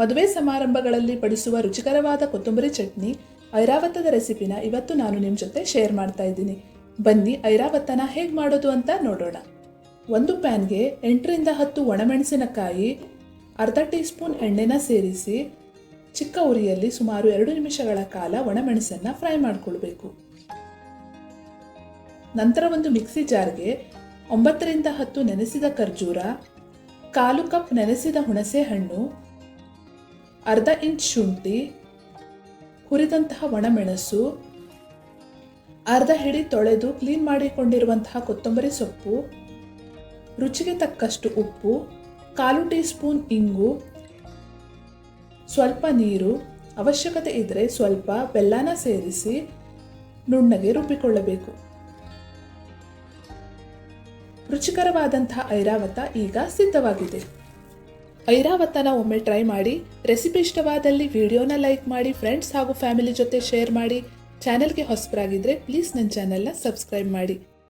ಮದುವೆ ಸಮಾರಂಭಗಳಲ್ಲಿ ಬಡಿಸುವ ರುಚಿಕರವಾದ ಕೊತ್ತಂಬರಿ ಚಟ್ನಿ, ಐರಾವತದ ರೆಸಿಪಿನ ಇವತ್ತು ನಾನು ನಿಮ್ಮ ಜೊತೆ ಶೇರ್ ಮಾಡ್ತಾ ಇದ್ದೀನಿ. ಬನ್ನಿ ಐರಾವತನ ಹೇಗೆ ಮಾಡೋದು ಅಂತ ನೋಡೋಣ. ಒಂದು ಪ್ಯಾನ್ಗೆ ಎಂಟರಿಂದ ಹತ್ತು ಒಣಮೆಣಸಿನಕಾಯಿ, ಅರ್ಧ ಟೀ ಸ್ಪೂನ್ ಎಣ್ಣೆನ ಸೇರಿಸಿ, ಚಿಕ್ಕ ಉರಿಯಲ್ಲಿ ಸುಮಾರು ಎರಡು ನಿಮಿಷಗಳ ಕಾಲ ಒಣಮೆಣಸನ್ನು ಫ್ರೈ ಮಾಡಿಕೊಳ್ಬೇಕು. ನಂತರ ಒಂದು ಮಿಕ್ಸಿ ಜಾರ್ಗೆ ಒಂಬತ್ತರಿಂದ ಹತ್ತು ನೆನೆಸಿದ ಖರ್ಜೂರ, ಕಾಲು ಕಪ್ ನೆನೆಸಿದ ಹುಣಸೆ ಹಣ್ಣು ಅರ್ಧ ಇಂಚ್ ಶುಂಠಿ, ಹುರಿದಂತಹ ಒಣಮೆಣಸು, ಅರ್ಧ ಹಿಡಿ ತೊಳೆದು ಕ್ಲೀನ್ ಮಾಡಿಕೊಂಡಿರುವಂತಹ ಕೊತ್ತಂಬರಿ ಸೊಪ್ಪು, ರುಚಿಗೆ ತಕ್ಕಷ್ಟು ಉಪ್ಪು, ಕಾಲು ಟೀ ಸ್ಪೂನ್ ಇಂಗು, ಸ್ವಲ್ಪ ನೀರು, ಅವಶ್ಯಕತೆ ಇದ್ದರೆ ಸ್ವಲ್ಪ ಬೆಲ್ಲನ ಸೇರಿಸಿ ನುಣ್ಣಗೆ ರುಬ್ಬಿಕೊಳ್ಳಬೇಕು. ರುಚಿಕರವಾದಂತಹ ಐರಾವತ ಈಗ ಸಿದ್ಧವಾಗಿದೆ. ಐರಾವತನ ಒಮ್ಮೆ ಟ್ರೈ ಮಾಡಿ ರೆಸಿಪಿ ಇಷ್ಟವಾದಲ್ಲಿ ವಿಡಿಯೋನ ಲೈಕ್ ಮಾಡಿ ಫ್ರೆಂಡ್ಸ್ ಹಾಗೂ ಫ್ಯಾಮಿಲಿ ಜೊತೆ ಶೇರ್ ಮಾಡಿ ಚಾನೆಲ್ಗೆ ಹೊಸಬರಾಗಿದ್ದರೆ ಪ್ಲೀಸ್ ನನ್ನ ಚಾನೆಲ್ನ ಸಬ್ಸ್ಕ್ರೈಬ್ ಮಾಡಿ.